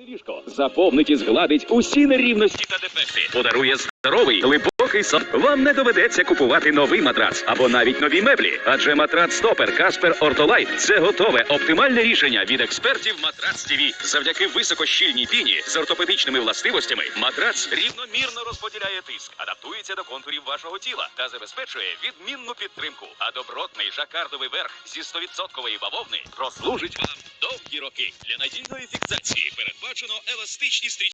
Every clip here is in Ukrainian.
Ліжко заповнить і згладить усі нерівності та дефекти. Подарує здоровий, глибокий сон. Вам не доведеться купувати новий матрац або навіть нові меблі. Адже матрац стопер Каспер Ортолайт це готове оптимальне рішення від експертів Матрац ТВ. Завдяки високощільній піні з ортопедичними властивостями матрац рівномірно розподіляє тиск, адаптується до контурів вашого тіла та забезпечує відмінну підтримку. А добротний жакардовий верх зі 100% бавовни прослужить вам довгі роки. Для надійної фіксації передбачено еластичні стрічки.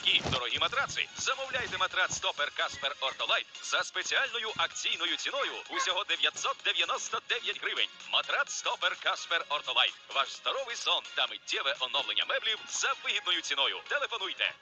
громіздкі дорогі матраци. Замовляйте матрац стопер Каспер Ортолайт за спеціальною акційною ціною усього 999 гривень. Матрац стопер Каспер Ортолайт. Ваш здоровий сон та миттєве оновлення меблів за вигідною ціною. Телефонуйте.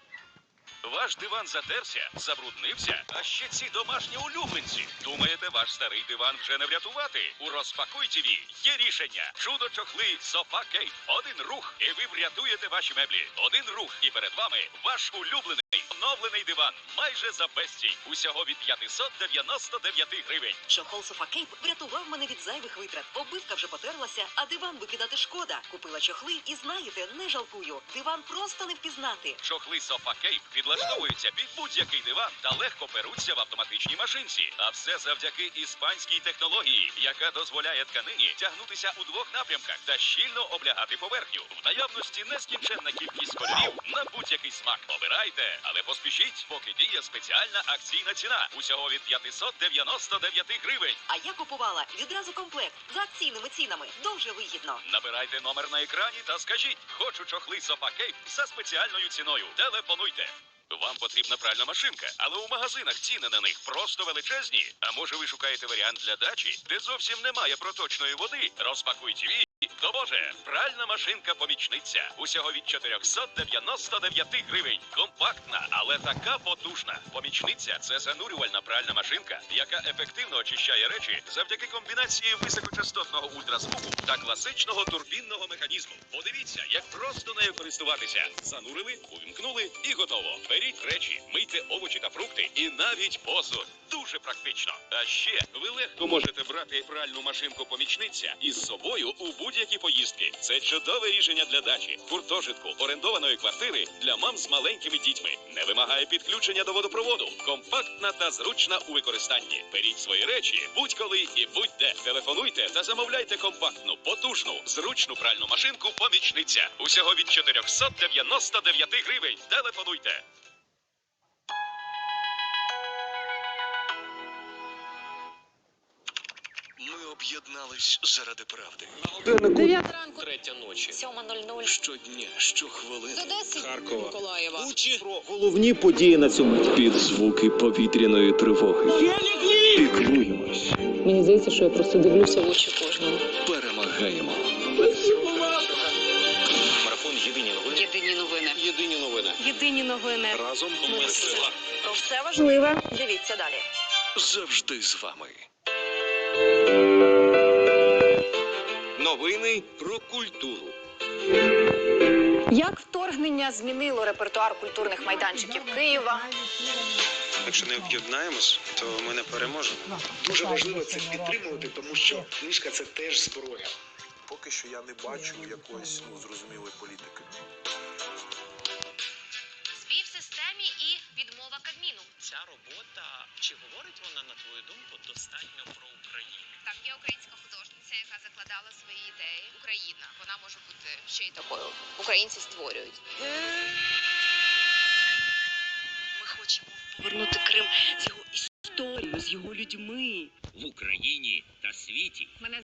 Ваш диван затерся, забруднився, а ще ці домашні улюбленці. Думаєте, ваш старий диван вже не врятувати? У розпакуй ТВ є рішення. Чудо чохли Софа Кейп. Один рух, і ви врятуєте ваші меблі. Один рух, і перед вами ваш улюблений оновлений диван. Майже за безцінь. Усього від 599 гривень. Чохол Софа Кейп врятував мене від зайвих витрат. Обивка вже потерлася, а диван викидати шкода. Купила чохли і знаєте, не жалкую. Диван просто не впізнати. Чохли Софа Кейп підлаштовуються під будь-який диван та легко перуться в автоматичній машинці. А все завдяки іспанській технології, яка дозволяє тканині тягнутися у двох напрямках та щільно облягати поверхню. В наявності нескінченна кількість кольорів на будь-який смак. Обирайте, але поспішіть, поки діє спеціальна акційна ціна. Усього від 599 гривень. А я купувала відразу комплект за акційними цінами. Дуже вигідно. Набирайте номер на екрані та скажіть, хочу чохли Софа Кейп за спеціальною ціною. Телефонуйте. Вам потрібна пральна машинка, але у магазинах ціни на них просто величезні. А може ви шукаєте варіант для дачі, де зовсім немає проточної води? Розпакуй ТВ. То боже, пральна машинка помічниця. Усього від 499 гривень. Компактна, але така потужна. Помічниця це занурювальна пральна машинка, яка ефективно очищає речі завдяки комбінації високочастотного ультразвуку та класичного турбінного механізму. Подивіться, як просто нею користуватися. Занурили, увімкнули і готово. Беріть речі, мийте овочі та фрукти і навіть посуд. Дуже практично. А ще ви легко можете брати пральну машинку помічниця із собою у будь-які поїздки. Це чудове рішення для дачі, гуртожитку, орендованої квартири для мам з маленькими дітьми. Не вимагає підключення до водопроводу. Компактна та зручна у використанні. Беріть свої речі будь-коли і будь-де. Телефонуйте та замовляйте компактну, потужну, зручну пральну машинку помічниця. Усього від 499 гривень. Телефонуйте. Об'єднались заради правди. Дев'ята ранку Третя ночі. 7.00. Щодня, щохвилини. з Одеси Харкова. Миколаєва. Учі Про головні події на цьому під звуки повітряної тривоги. Піклуємось, Мені здається, що я просто дивлюся в очі кожному. перемагаємо. марафон єдині новини. Єдині новини. Єдині новини. Єдині новини. Разом ми сила. Про все важливе. Дивіться далі. Завжди з вами. Новини про культуру. Як вторгнення змінило репертуар культурних майданчиків Києва? Якщо не об'єднаємось, то ми не переможемо. Дуже важливо це підтримувати, тому що книжка це теж зброя. Поки що я не бачу якоїсь ну, зрозумілої політики. Збій в системі і відмова Кабміну. Ця робота, чи говорить вона, на твою думку, достатньо яка свої ідеї. Україна. Вона може бути ще й такою. Українці створюють. Ми хочемо повернути Крим з його історією, з його людьми. В Україні та світі Мене